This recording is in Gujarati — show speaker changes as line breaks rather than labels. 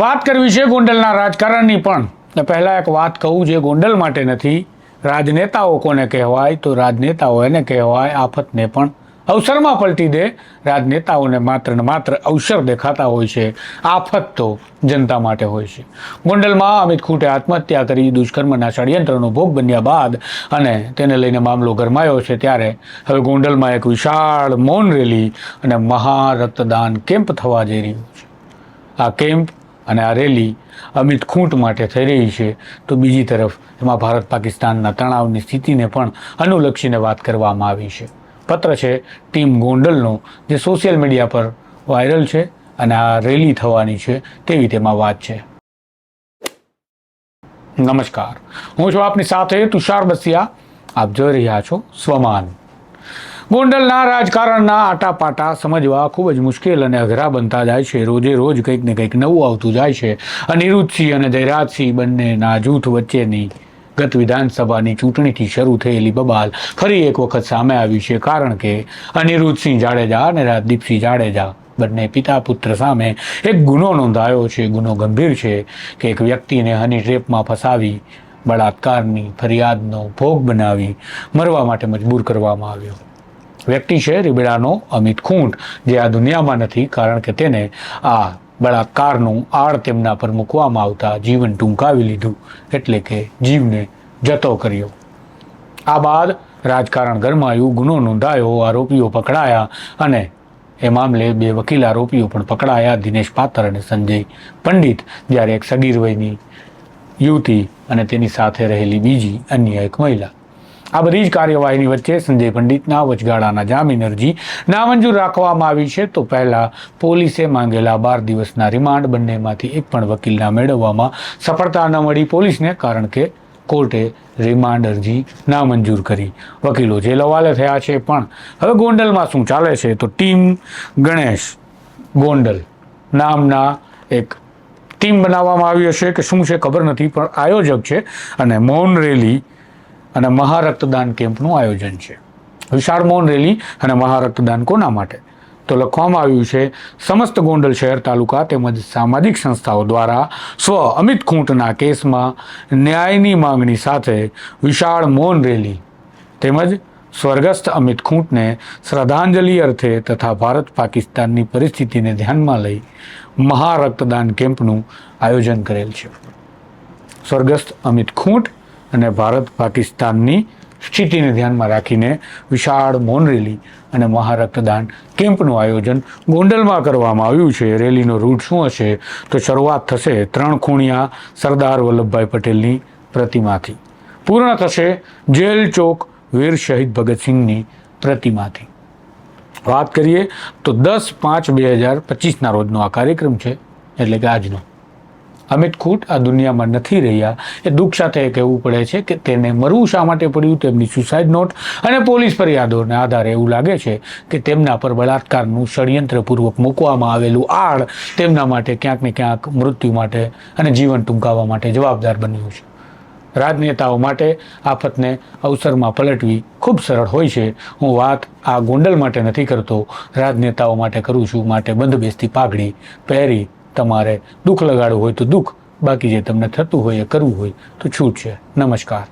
વાત કરવી છે ગોંડલના રાજકારણની પણ. ને પહેલાં એક વાત કહું જે ગોંડલ માટે નથી, રાજનેતાઓ કોને કહેવાય? તો રાજનેતાઓ એને કહેવાય, આફતને પણ અવસરમાં પલટી દે. રાજનેતાઓને માત્ર ને માત્ર અવસર દેખાતા હોય છે, આફત તો જનતા માટે હોય છે. ગોંડલમાં અમિત ખૂટે આત્મહત્યા કરી, દુષ્કર્મના ષડયંત્રનો ભોગ બન્યા બાદ અને તેને લઈને મામલો ગરમાયો છે ત્યારે હવે ગોંડલમાં એક વિશાળ મૌન રેલી અને મહા રક્તદાન કેમ્પ થવા જઈ રહ્યું છે. આ કેમ્પ અને આ રેલી અમિત ખૂંટ માટે થઈ રહી છે, તો બીજી તરફ એમાં ભારત પાકિસ્તાનના તણાવની સ્થિતિને પણ અનુલક્ષીને વાત કરવામાં આવી છે. પત્ર છે, ટીમ ગોંડલનો, જે સોશિયલ મીડિયા પર વાયરલ છે અને આ રેલી થવાની છે તેવી તેમાં વાત છે. નમસ્કાર. હું છું આપની સાથે તુષાર બસિયા. આપ જોઈ રહ્યા છો સ્વમાન. ગોંડલના રાજકારણના આટાપાટા સમજવા ખૂબ જ મુશ્કેલ અને અઘરા બનતા જાય છે. રોજે રોજ કંઈક ને કંઈક નવું આવતું જાય છે. અનિરુદ્ધસિંહ અને જયરાજસિંહ બંનેના જૂથ વચ્ચેની ગત વિધાનસભાની ચૂંટણીથી શરૂ થયેલી બબાલ ફરી એક વખત સામે આવી છે. કારણ કે અનિરુદ્ધસિંહ જાડેજા અને રાજદીપસિંહ જાડેજા બંને પિતા પુત્ર સામે એક ગુનો નોંધાયો છે. ગુનો ગંભીર છે કે એક વ્યક્તિને હની ટ્રેપમાં ફસાવી બળાત્કારની ફરિયાદનો ભોગ બનાવી મરવા માટે મજબૂર કરવામાં આવ્યો. વ્યક્તિ છે, રીબડાનો અમિત ખૂંટ, જે આ દુનિયામાં નથી, કારણ કે તેને આ બળાત્કારનું આળ તેમના પર મૂકવામાં આવતા જીવન ટૂંકાવી લીધું, એટલે કે જીવને જતો કર્યો. આ બાદ રાજકારણ ગરમાયું, ગુનો નોંધાયો, આરોપીઓ પકડાયા અને એ મામલે બે વકીલ આરોપીઓ પણ પકડાયા, દિનેશ પાત્ર અને સંજય પંડિત, જ્યારે એક સગીર વયની યુવતી અને તેની સાથે રહેલી બીજી અન્ય એક મહિલા. આ બધી જ કાર્યવાહીની વચ્ચે સંજય પંડિતના વચગાળાના જામીન અરજી નામંજૂર રાખવામાં આવી છે. તો પહેલા પોલીસે માંગેલા બાર દિવસના રિમાન્ડ બંનેમાંથી એક પણ વકીલના મેળવવામાં સફળતા ન મળી. પોલીસને કારણ કે કોર્ટે રિમાન્ડ અરજી નામંજૂર કરી. વકીલો જે લવાલે થયા છે પણ હવે ગોંડલમાં શું ચાલે છે? તો ટીમ ગણેશ ગોંડલ નામના એક ટીમ બનાવવામાં આવી હશે કે શું છે ખબર નથી, પણ આયોજક છે અને મૌન રેલી અને મહારક્તદાન કેમ્પનું આયોજન છે. વિશાળ મૌન રેલી અને મહારક્તદાન કોના માટે? તો લખવામાં આવ્યું છે, સમસ્ત ગોંડલ શહેર તાલુકા તેમજ સામાજિક સંસ્થાઓ દ્વારા સ્વ અમિત ખૂંટના કેસમાં ન્યાયની માંગણી સાથે વિશાળ મૌન રેલી તેમજ સ્વર્ગસ્થ અમિત ખૂંટને શ્રદ્ધાંજલિ અર્થે તથા ભારત પાકિસ્તાનની પરિસ્થિતિને ધ્યાનમાં લઈ મહારક્તદાન કેમ્પનું આયોજન કરેલ છે. સ્વર્ગસ્થ અમિત ખૂંટ અને ભારત પાકિસ્તાનની સ્થિતિને ધ્યાનમાં રાખીને વિશાળ મૌન રેલી અને મહારક્તદાન કેમ્પનું આયોજન ગોંડલમાં કરવામાં આવ્યું છે. રેલીનો રૂટ શું હશે? તો શરૂઆત થશે ત્રણ ખૂણિયા સરદાર વલ્લભભાઈ પટેલની પ્રતિમાથી. પૂર્ણ થશે જેલ ચોક વીર શહીદ ભગતસિંહની પ્રતિમાથી. વાત કરીએ તો દસ પાંચ બે હજાર પચીસના રોજનો આ કાર્યક્રમ છે, એટલે કે આજનો. અમિત ખૂટ આ દુનિયામાં નથી રહ્યા. એ દુઃખ સાથે કહેવું પડે છે કે તેને મરવું શા માટે પડ્યું? તેમની સુસાઇડ નોટ અને પોલીસ ફરિયાદોને આધારે એવું લાગે છે કે તેમના પર બળાત્કારનું ષડયંત્રપૂર્વક મૂકવામાં આવેલું આડ તેમના માટે ક્યાંક ને ક્યાંક મૃત્યુ માટે અને જીવન ટૂંકાવવા માટે જવાબદાર બન્યું છે. રાજનેતાઓ માટે આફતને અવસરમાં પલટવી ખૂબ સરળ હોય છે. હું વાત આ ગોંડલ માટે નથી કરતો. રાજનેતાઓ માટે કરું છું, માટે બંધબેસતી પાઘડી પહેરી તમારે દુઃખ લગાડવું હોય તો દુઃખ. બાકી જે તમને થતું હોય એ કરવું હોય તો છૂટ છે. નમસ્કાર.